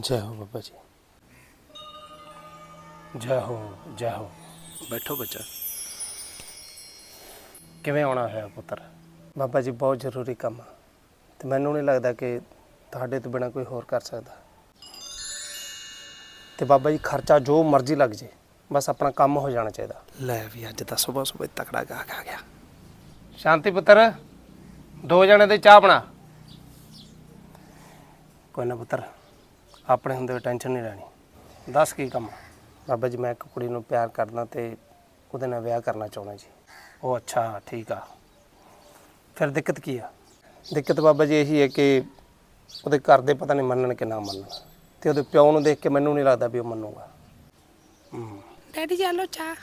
ਜੈ ਹੋ ਬਾਬਾ ਜੀ। ਜੈ ਹੋ ਜੈ ਹੋ। ਬੈਠੋ ਬੱਚਾ। ਕਿਵੇਂ ਆਉਣਾ ਹੋਇਆ ਪੁੱਤਰ? ਬਾਬਾ ਜੀ ਬਹੁਤ ਜ਼ਰੂਰੀ ਕੰਮ ਆ। ਤੇ ਮੈਨੂੰ ਨਹੀਂ ਲੱਗਦਾ ਕਿ ਤੁਹਾਡੇ ਤੋਂ ਬਿਨਾ ਕੋਈ ਹੋਰ ਕਰ ਸਕਦਾ। ਤੇ ਬਾਬਾ ਜੀ ਖਰਚਾ ਜੋ ਮਰਜ਼ੀ ਲੱਗ ਜੇ ਬਸ ਆਪਣਾ ਕੰਮ ਹੋ ਜਾਣਾ ਚਾਹੀਦਾ। ਲੈ ਵੀ ਅੱਜ ਤਾਂ ਸਵੇਰ ਸਵੇਰ ਤਕੜਾ ਗਾਹਕ ਆ ਗਿਆ। ਸ਼ਾਂਤੀ ਪੁੱਤਰ ਦੋ ਜਣੇ ਦੇ ਚਾਹ ਬਣਾ। ਕੋਈ ਨਾ ਪੁੱਤਰ ਆਪਣੇ ਹੁੰਦੇ ਟੈਨਸ਼ਨ ਨਹੀਂ ਲੈਣੀ ਦੱਸ ਕੀ ਕੰਮ ਆ? ਬਾਬਾ ਜੀ ਮੈਂ ਇੱਕ ਕੁੜੀ ਨੂੰ ਪਿਆਰ ਕਰਦਾ ਤੇ ਉਹਦੇ ਨਾਲ ਵਿਆਹ ਕਰਨਾ ਚਾਹੁੰਦਾ ਜੀ। ਉਹ ਅੱਛਾ ਠੀਕ ਆ। ਫਿਰ ਦਿੱਕਤ ਕੀ ਆ? ਦਿੱਕਤ ਬਾਬਾ ਜੀ ਇਹੀ ਹੈ ਕਿ ਉਹਦੇ ਘਰ ਦੇ ਪਤਾ ਨਹੀਂ ਮੰਨਣ ਕਿ ਨਾ ਮੰਨਣ। ਤੇ ਉਹਦੇ ਪਿਓ ਨੂੰ ਦੇਖ ਕੇ ਮੈਨੂੰ ਨਹੀਂ ਲੱਗਦਾ ਵੀ ਉਹ ਮੰਨੂਗਾ। ਹੂੰ। ਡੈਡੀ ਜੀ ਆਲੋ ਚਾਹ।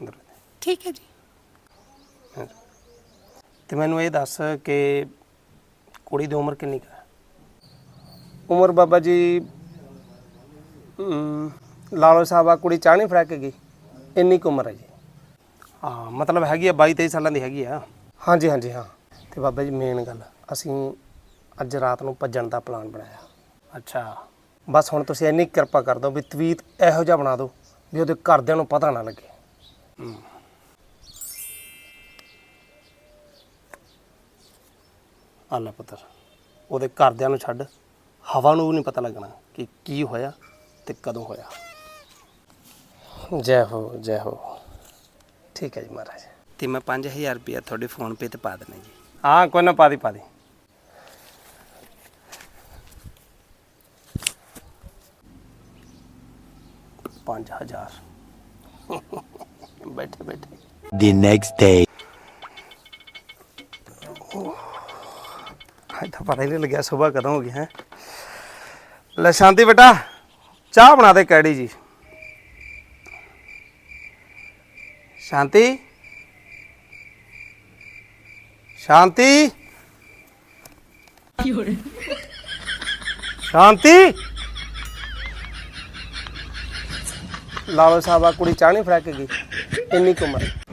ਅੰਦਰ। ਠੀਕ ਹੈ ਜੀ। ਤੇ ਮੈਨੂੰ ਇਹ ਦੱਸ ਕਿ ਕੁੜੀ ਦੀ ਉਮਰ ਕਿੰਨੀ ਕੁ ਹੈ? ਉਮਰ ਬਾਬਾ ਜੀ ਅਮ, ਲਾਲੋ ਸਾਹਿਬ ਆ ਕੁੜੀ ਚਾਹ ਨਹੀਂ ਫੜਾ ਕੇ ਗਈ। ਇੰਨੀ ਕੁ ਉਮਰ ਹੈ ਜੀ। ਹਾਂ ਮਤਲਬ ਹੈਗੀ ਆ 22 23 ਸਾਲਾਂ ਦੀ ਹੈਗੀ ਆ। ਹਾਂਜੀ ਹਾਂਜੀ ਹਾਂ। ਤੇ ਬਾਬਾ ਜੀ ਮੇਨ ਗੱਲ ਅਸੀਂ ਅੱਜ ਰਾਤ ਨੂੰ ਭੱਜਣ ਦਾ ਪਲਾਨ ਬਣਾਇਆ। ਅੱਛਾ। ਬਸ ਹੁਣ ਤੁਸੀਂ ਇੰਨੀ ਕਿਰਪਾ ਕਰ ਦਿਓ ਵੀ ਤਵੀਤ ਇਹੋ ਜਿਹਾ ਬਣਾ ਦਿਓ ਵੀ ਉਹਦੇ ਘਰਦਿਆਂ ਨੂੰ ਪਤਾ ਨਾ ਲੱਗੇ। ਹਮ। ਆ ਲੈ ਪੁੱਤਰ। ਉਹਦੇ ਘਰਦਿਆਂ ਨੂੰ ਛੱਡ ਹਵਾ ਨੂੰ ਵੀ ਨਹੀਂ ਪਤਾ ਲੱਗਣਾ ਕਿ ਕੀ ਹੋਇਆ ਤੇ ਕਦੋਂ ਹੋਇਆ। ਜੈ ਹੋ ਜੈ ਹੋ। ਠੀਕ ਹੈ ਜੀ ਮਹਾਰਾਜ। ਤੇ ਮੈਂ 5000 ਰੁਪਇਆ ਤੁਹਾਡੇ ਫੋਨ ਪੇ ਤੇ ਪਾ ਦੇਣਾ ਜੀ। ਹਾਂ ਕੋਈ ਨਾ ਪਾ ਦੀ ਪਾ ਦੀ। ਪੰਜ ਹਜ਼ਾਰ। ਬੈਠੇ ਬੈਠੇ। The next day. ਪਤਾ ਹੀ ਨਹੀਂ ਲੱਗਿਆ, ਸਵੇਰ ਕਦੋਂ ਹੋ ਗਿਆ ਹੈ। ਲੈ ਸ਼ਾਂਤੀ ਬੇਟਾ, ਚਾਹ ਬਣਾ ਦੇ ਕੈੜੀ ਜੀ। ਸ਼ਾਂਤੀ। ਸ਼ਾਂਤੀ। ਸ਼ਾਂਤੀ। ਲਾਲੋ ਸਾਹਿਬ ਕੁੜੀ ਚਾਹ ਨਹੀਂ ਫੜਾ ਕੇ ਗਈ ਇੰਨੀ ਕੁ ਉਮਰ।